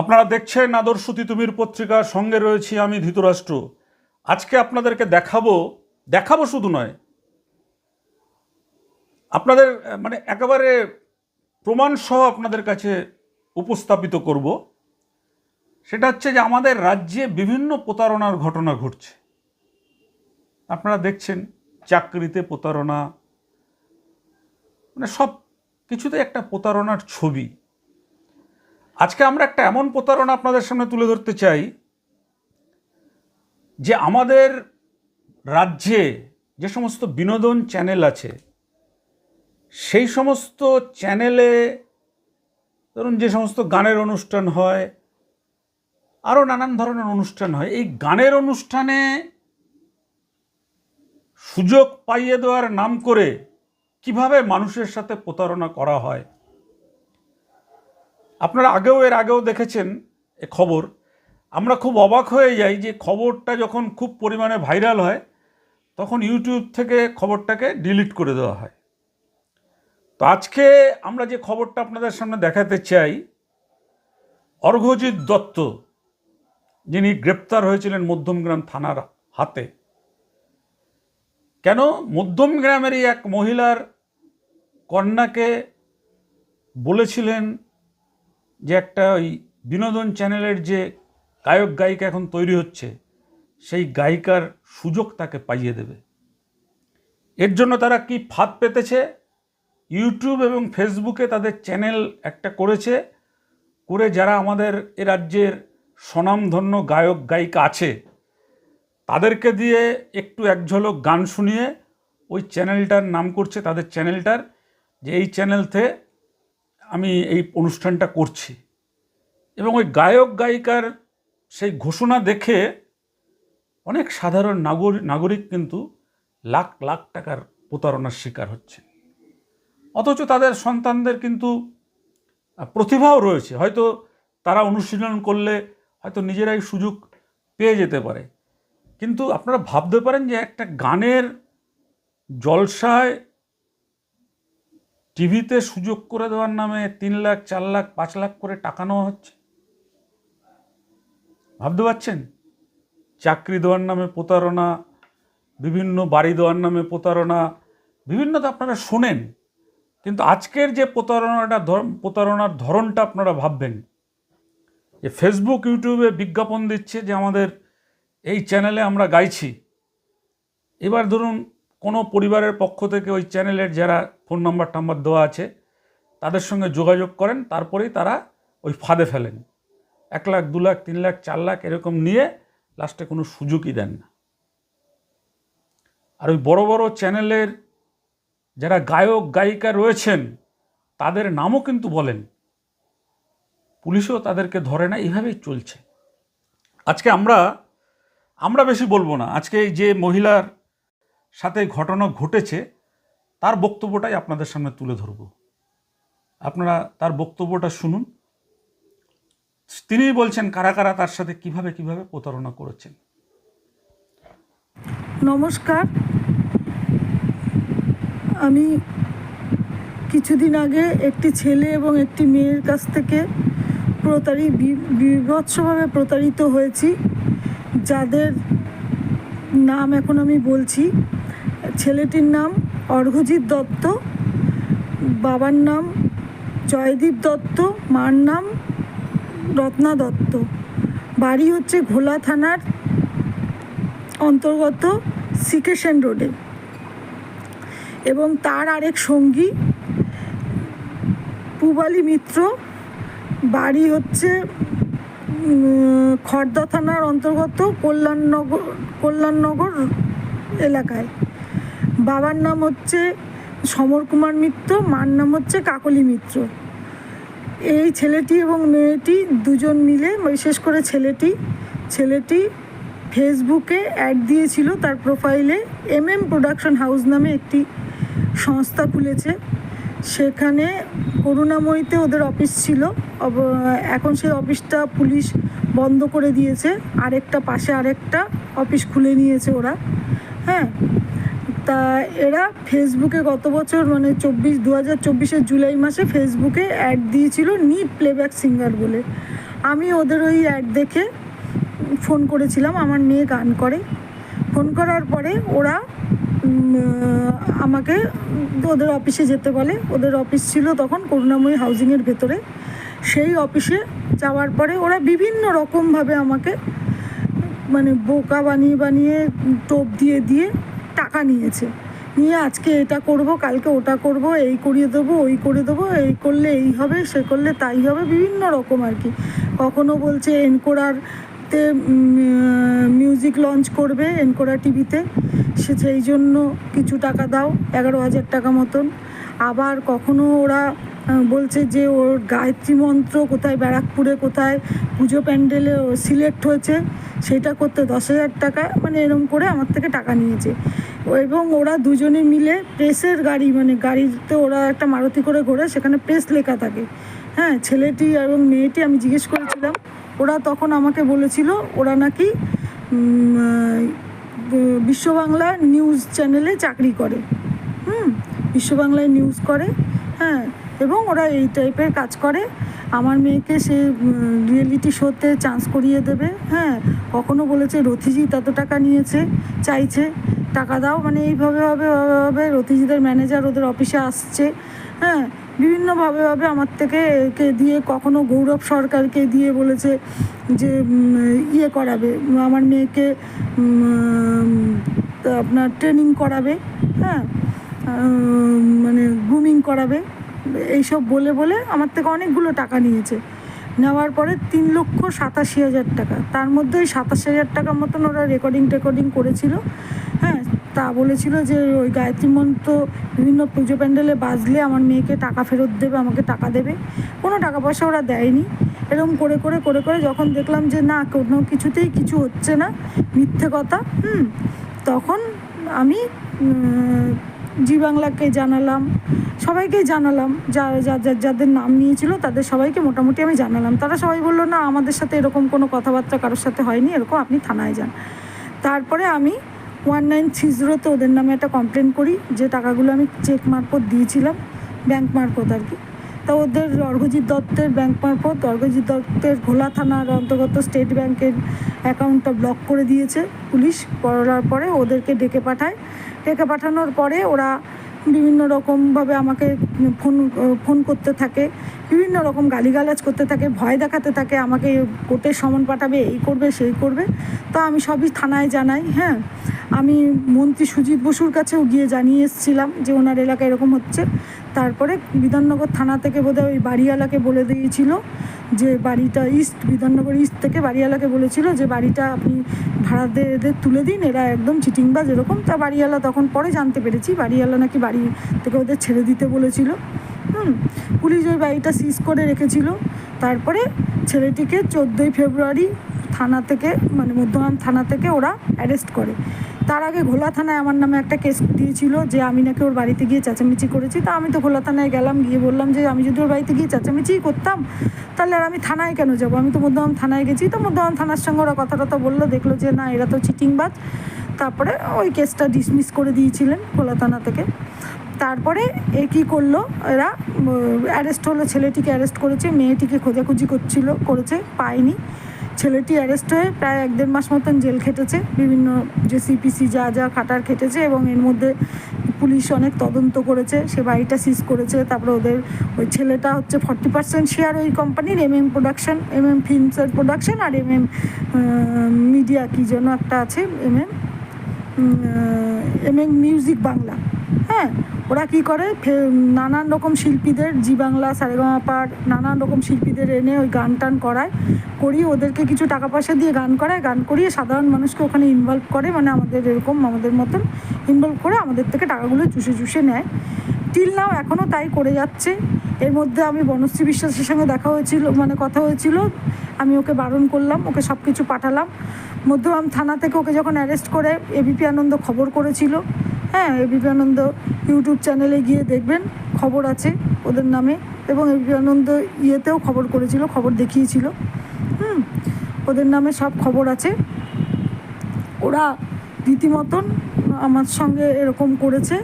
আপনারা দেখছেন আদর্শতি তুমির পত্রিকার সঙ্গে রয়েছি আমি ধৃতরাষ্ট্র। আজকে আপনাদেরকে দেখাবো দেখাবো শুধু নয়, আপনাদের মানে একেবারে প্রমাণসহ আপনাদের কাছে উপস্থাপিত করব। সেটা হচ্ছে যে আমাদের রাজ্যে বিভিন্ন প্রতারণার ঘটনা ঘটছে। আপনারা দেখছেন চাকরিতে প্রতারণা মানে সব কিছুতে একটা প্রতারণার ছবি। আজকে আমরা একটা এমন প্রতারণা আপনাদের সামনে তুলে ধরতে চাই যে আমাদের রাজ্যে যে সমস্ত বিনোদন চ্যানেল আছে, সেই সমস্ত চ্যানেলে ধরুন যে সমস্ত গানের অনুষ্ঠান হয়, আরও নানান ধরনের অনুষ্ঠান হয়, এই গানের অনুষ্ঠানে সুযোগ পাইয়ে দেওয়ার নাম করে কীভাবে মানুষের সাথে প্রতারণা করা হয়? আপনারা আগেও এর আগেও দেখেছেন এ খবর। আমরা খুব অবাক হয়ে যাই যে খবরটা যখন খুব পরিমাণে ভাইরাল হয়, তখন ইউটিউব থেকে খবরটাকে ডিলিট করে দেওয়া হয়। তো আজকে আমরা যে খবরটা আপনাদের সামনে দেখাতে চাই, অর্ঘজিৎ দত্ত, যিনি গ্রেপ্তার হয়েছিলেন মধ্যমগ্রাম থানার হাতে। কেন? মধ্যমগ্রামেরই এক মহিলার কন্যাকে বলেছিলেন যে একটা ওই বিনোদন চ্যানেলের যে গায়ক গায়িকা এখন তৈরি হচ্ছে, সেই গায়িকার সুযোগ তাকে পাইয়ে দেবে। এর জন্য তারা কি ফাঁদ পেতেছে? ইউটিউব এবং ফেসবুকে তাদের চ্যানেল একটা করেছে, করে যারা আমাদের এ রাজ্যের স্বনামধন্য গায়ক গায়িকা আছে, তাদেরকে দিয়ে একটু এক ঝলক গান শুনিয়ে ওই চ্যানেলটার নাম করছে, তাদের চ্যানেলটার, যে এই চ্যানেলতে আমি এই অনুষ্ঠানটা করছি। এবং ওই গায়ক গায়িকার সেই ঘোষণা দেখে অনেক সাধারণ নাগরিক নাগরিক কিন্তু লাখ লাখ টাকার প্রতারণার শিকার হচ্ছে। অথচ তাদের সন্তানদের কিন্তু প্রতিভাও রয়েছে। হয়তো তারা অনুশীলন করলে হয়তো নিজেরাই সুযোগ পেয়ে যেতে পারে। কিন্তু আপনারা ভাবতে পারেন যে একটা গানের জলসায় টিভিতে সুযোগ করে দেওয়ার নামে তিন লাখ, চার লাখ, পাঁচ লাখ করে টাকা নেওয়া হচ্ছে। ভাবতে পারছেন? চাকরি দেওয়ার নামে প্রতারণা, বিভিন্ন বাড়ি দেওয়ার নামে প্রতারণা, বিভিন্ন তো আপনারা শোনেন, কিন্তু আজকের যে প্রতারণাটা প্রতারণার ধরনটা আপনারা ভাববেন। যে ফেসবুক ইউটিউবে বিজ্ঞাপন দিচ্ছে যে আমাদের এই চ্যানেলে আমরা গাইছি। এবার ধরুন কোনো পরিবারের পক্ষ থেকে ওই চ্যানেলের যারা ফোন নাম্বার টাম্বার দেওয়া আছে। তাদের সঙ্গে যোগাযোগ করেন, তারপরেই তারা ওই ফাঁদে ফেলেন। এক লাখ, দু লাখ, তিন লাখ, চার লাখ এরকম নিয়ে লাস্টে কোনো সুযোগই দেন না। আর ওই বড় বড় চ্যানেলের যারা গায়ক, গায়িকা রয়েছেন, তাদের নামও কিন্তু বলেন। পুলিশও তাদেরকে ধরে না, এইভাবেই চলছে। আজকে আমরা আমরা বেশি বলব না। আজকে এই যে মহিলার সাথে ঘটনা ঘটেছে তার বক্তব্যটাই আপনাদের সামনে তুলে ধরব। আপনারা তার বক্তব্যটা শুনুন। তিনিই বলছেন, কারা কারা তার সাথে কীভাবে কীভাবে প্রতারণা করেছেন। নমস্কার। আমি কিছুদিন আগে একটি ছেলে এবং একটি মেয়ের কাছ থেকে প্রতারিত বিভৎসভাবে প্রতারিত হয়েছি, যাদের নাম এখন আমি বলছি। ছেলেটির নাম অর্ঘজিৎ দত্ত, বাবার নাম জয়দীপ দত্ত, মার নাম রত্না দত্ত। বাড়ি হচ্ছে ঘোলা থানার অন্তর্গত সিকেশন রোডে। এবং তার আরেক সঙ্গী পূবালী মিত্র। বাড়ি হচ্ছে খড়দা থানার অন্তর্গত কল্যাণনগর কল্যাণনগর এলাকায়। বাবার নাম হচ্ছে সমর কুমার মিত্র, মার নাম হচ্ছে কাকলি মিত্র। এই ছেলেটি এবং মেয়েটি দুজন মিলে, বিশেষ করে ছেলেটি ছেলেটি ফেসবুকে অ্যাড দিয়েছিল তার প্রোফাইলে এম এম প্রোডাকশন হাউস নামে একটি সংস্থা খুলেছে। সেখানে করুণাময়ীতে ওদের অফিস ছিল। এখন সেই অফিসটা পুলিশ বন্ধ করে দিয়েছে। আরেকটা পাশে আরেকটা অফিস খুলে নিয়েছে ওরা। হ্যাঁ? তা এরা ফেসবুকে গত বছর মানে চব্বিশ দু হাজার চব্বিশের জুলাই মাসে ফেসবুকে অ্যাড দিয়েছিল নিট প্লেব্যাক সিঙ্গার বলে। আমি ওদের ওই অ্যাড দেখে ফোন করেছিলাম, আমার মেয়ে গান করে। ফোন করার পরে ওরা আমাকে ওদের অফিসে যেতে বলে। ওদের অফিস ছিল তখন করুণাময়ী হাউজিংয়ের ভেতরে। সেই অফিসে যাওয়ার পরে ওরা বিভিন্ন রকমভাবে আমাকে মানে বোকা বানিয়ে বানিয়ে, টোপ দিয়ে দিয়ে টাকা নিয়েছে। নিয়ে আজকে এটা করব, কালকে ওটা করব, এই করিয়ে দেবো, ওই করে দেবো, এই করলে এই হবে, সে করলে তাই হবে, বিভিন্ন রকম আর কি। কখনো বলছে এনকোরারতে মিউজিক লঞ্চ করবে এনকোরা টিভিতে, সে সেই জন্য কিছু টাকা দাও, এগারো হাজার টাকা মতন। আবার কখনো ওরা বলছে যে ওর গায়ত্রী মন্ত্র কোথায়, ব্যারাকপুরে কোথায়, পুজো প্যান্ডেলে সিলেক্ট হয়েছে। সেটা করতে দশ হাজার টাকা মানে এরম করে আমার থেকে টাকা নিয়েছে। এবং ওরা দুজনে মিলে প্রেসের গাড়ি মানে গাড়িতে ওরা একটা মারুতি করে ঘোরে, সেখানে প্রেস লেখা থাকে। হ্যাঁ ছেলেটি এবং মেয়েটি, আমি জিজ্ঞেস করেছিলাম, ওরা তখন আমাকে বলেছিল, ওরা নাকি বিশ্ব বাংলা নিউজ চ্যানেলে চাকরি করে। হুম বিশ্ব বাংলায় নিউজ করে হ্যাঁ এবং ওরা এই টাইপের কাজ করে। আমার মেয়েকে সে রিয়েলিটি শোতে চান্স করিয়ে দেবে হ্যাঁ। কখনো বলেছে, রথিজি তত টাকা নিয়েছে, চাইছে, টাকা দাও। মানে এইভাবে, ভাবে ভাবে ভাবে রথিজিদের ম্যানেজার ওদের অফিসে আসছে হ্যাঁ। বিভিন্নভাবে ভাবে আমার থেকে একে দিয়ে, কখনো গৌরব সরকারকে দিয়ে বলেছে যে ইয়ে করাবে। আমার মেয়েকে আপনার ট্রেনিং করাবে হ্যাঁ। মানে গ্রুমিং করাবে। এইসব বলে বলে আমার থেকে অনেকগুলো টাকা নিয়েছে। নেওয়ার পরে তিন লক্ষ সাতাশি হাজার টাকা। তার মধ্যে ওই সাতাশি হাজার টাকার মতন ওরা রেকর্ডিং টেকর্ডিং করেছিল। হ্যাঁ তা বলেছিল যে ওই গায়ত্রী মন্ত্র বিভিন্ন পুজো প্যান্ডেলে বাজলে আমার মেয়েকে টাকা ফেরত দেবে, আমাকে টাকা দেবে। কোনো টাকা পয়সা ওরা দেয়নি। এরকম করে করে করে করে যখন দেখলাম যে না, কোনো কিছুতেই কিছু হচ্ছে না, মিথ্যে কথা, হুম, তখন আমি জি বাংলাকে জানালাম, সবাইকে জানালাম, যা, যা- যা- যাদের নাম নিয়েছিল তাদের সবাইকে মোটামুটি আমি জানালাম। তারা সবাই বলল, না, আমাদের সাথে এরকম কোনো কথাবার্তা কারোর সাথে হয়নি, এরকম আপনি থানায় যান। তারপরে আমি ওয়ান নাইন থ্রি জিরোতে ওদের নামে একটা কমপ্লেন করি, যে টাকাগুলো আমি চেক মারফত দিয়েছিলাম ব্যাংক মারফত আর কি। তা ওদের অর্ঘজিৎ দত্তের ব্যাংক মারফত অর্ঘজিৎ দত্তের ঘোলা থানার অন্তর্গত স্টেট ব্যাংকের অ্যাকাউন্টটা ব্লক করে দিয়েছে পুলিশ। করার পরে ওদেরকে ডেকে পাঠায়। ডেকে পাঠানোর পরে ওরা বিভিন্ন রকমভাবে আমাকে ফোন ফোন করতে থাকে, বিভিন্ন রকম গালিগালাজ করতে থাকে, ভয় দেখাতে থাকে, আমাকে কোর্টের সমন পাঠাবে, এই করবে, সেই করবে। তো আমি সবই থানায় জানাই হ্যাঁ। আমি মন্ত্রী সুজিত বসুর কাছেও গিয়ে জানিয়ে এসেছিলাম যে ওনার এলাকায় এরকম হচ্ছে। তারপরে বিধাননগর থানা থেকে বোধহয় ওই বাড়িওয়ালাকে বলে দিয়েছিল যে বাড়িটা ইস্ট, বিধাননগর ইস্ট থেকে বাড়িওয়ালাকে বলেছিল যে বাড়িটা আপনি ভাড়াদের এদের তুলে দিন, এরা একদম চিটিংবাজ এরকম। তা বাড়িওয়ালা তখন পরে জানতে পেরেছি, বাড়িওয়ালা নাকি বাড়ি থেকে ওদের ছেড়ে দিতে বলেছিল। হুম, পুলিশ ওই বাড়িটা সিজ করে রেখেছিল। তারপরে ছেলেটিকে চোদ্দোই ফেব্রুয়ারি থানা থেকে মানে মধ্যমান থানা থেকে ওরা অ্যারেস্ট করে। তার আগে ঘোলা থানায় আমার নামে একটা কেস দিয়েছিল যে আমি নাকি ওর বাড়িতে গিয়ে চেঁচামেচি করেছি। তা আমি তো ঘোলা থানায় গেলাম, গিয়ে বললাম যে আমি যদি ওর বাড়িতে গিয়ে চেঁচামেচিই করতাম, তাহলে আর আমি থানায় কেন যাব? আমি তো মধ্যম থানায় গেছি, তো মধ্যম থানার সঙ্গে ওরা কথা টথা বলল, দেখল যে না, এরা তো চিটিংবাজ। তারপরে ওই কেসটা ডিসমিস করে দিয়েছিলেন খোলা থানা থেকে। তারপরে এ কী করল? এরা অ্যারেস্ট হলো, ছেলেটিকে অ্যারেস্ট করেছে, মেয়েটিকে খোঁজাখুঁজি করছিল, করেছে, পায়নি। ছেলেটি অ্যারেস্ট হয়ে প্রায় এক দেড় মাস মতন জেল খেটেছে। বিভিন্ন যে সিপিসি যা যা খাটার খেটেছে এবং এর মধ্যে পুলিশ অনেক তদন্ত করেছে, সে বাড়িটা সিজ করেছে। তারপরে ওদের ওই ছেলেটা হচ্ছে ফর্টি পার্সেন্ট শেয়ার ওই কোম্পানির M M production M M ফিল্মসের production আর এম এম মিডিয়া কী যেন একটা আছে M M M M music Bangla. হ্যাঁ ওরা কি করে? নানান রকম শিল্পীদের, জি বাংলা সারেগামাপার নানান রকম শিল্পীদের এনে ওই গান টান করায়, করিয়ে ওদেরকে কিছু টাকা পয়সা দিয়ে গান করায়, গান করিয়ে সাধারণ মানুষকে ওখানে ইনভলভ করে মানে আমাদের এরকম, আমাদের মতন ইনভলভ করে আমাদের থেকে টাকাগুলো চুষে চুষে নেয়। টিল নাও এখনও তাই করে যাচ্ছে। এর মধ্যে আমি বনশ্রী বিশ্বাসের সঙ্গে দেখা হয়েছিল মানে কথা হয়েছিল, আমি ওকে বারণ করলাম, ওকে সব কিছু পাঠালাম। মধ্যম থানা থেকে ওকে যখন অ্যারেস্ট করে এবিপি আনন্দ খবর করেছিল। হ্যাঁ এবিপি আনন্দ ইউটিউব চ্যানেলে গিয়ে দেখবেন, খবর আছে ওদের নামে এবং এবিপি আনন্দ ইয়েতেও খবর করেছিল, খবর দেখিয়েছিল। হুম, ওদের নামে সব খবর আছে। ওরা রীতিমতন আমার সঙ্গে এরকম করেছে।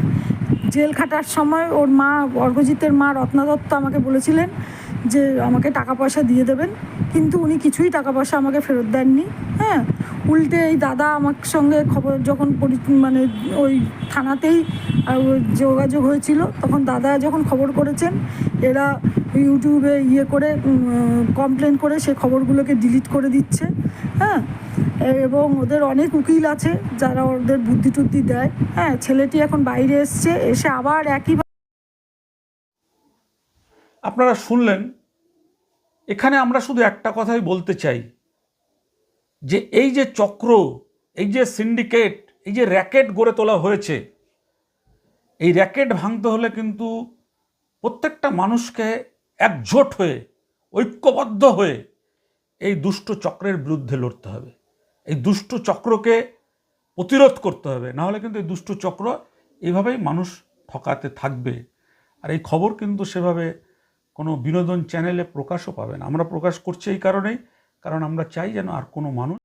জেল খাটার সময় ওর মা অর্ঘজিতের মা রত্না দত্ত আমাকে বলেছিলেন যে আমাকে টাকা পয়সা দিয়ে দেবেন। কিন্তু উনি কিছুই টাকা পয়সা আমাকে ফেরত দেননি হ্যাঁ? উল্টে এই দাদা আমার সঙ্গে খবর, যখন মানে ওই থানাতেই যোগাযোগ হয়েছিল, তখন দাদা যখন খবর করেছেন, এরা ইউটিউবে ইয়ে করে কমপ্লেন করে সে খবরগুলোকে ডিলিট করে দিচ্ছে হ্যাঁ? এবং ওদের অনেক উকিল আছে যারা ওদের বুদ্ধি টুদ্ধি দেয় হ্যাঁ? ছেলেটি এখন বাইরে এসছে, এসে আবার একই আপনারা শুনলেন এখানে আমরা শুধু একটা কথাই বলতে চাই, যে এই যে চক্র, এই যে সিন্ডিকেট, এই যে র্যাকেট গড়ে তোলা হয়েছে, এই র্যাকেট ভাঙতে হলে কিন্তু প্রত্যেকটা মানুষকে একজোট হয়ে, ঐক্যবদ্ধ হয়ে এই দুষ্ট চক্রের বিরুদ্ধে লড়তে হবে। এই দুষ্ট চক্রকে প্রতিরোধ করতে হবে নাহলে কিন্তু এই দুষ্ট চক্র এইভাবেই মানুষ ঠকাতে থাকবে। আর এই খবর কিন্তু সেভাবে কোনো বিনোদন চ্যানেলে প্রকাশও পাবে না। আমরা প্রকাশ করছি এই কারণেই, কারণ আমরা চাই যেন আর কোনো মানুষ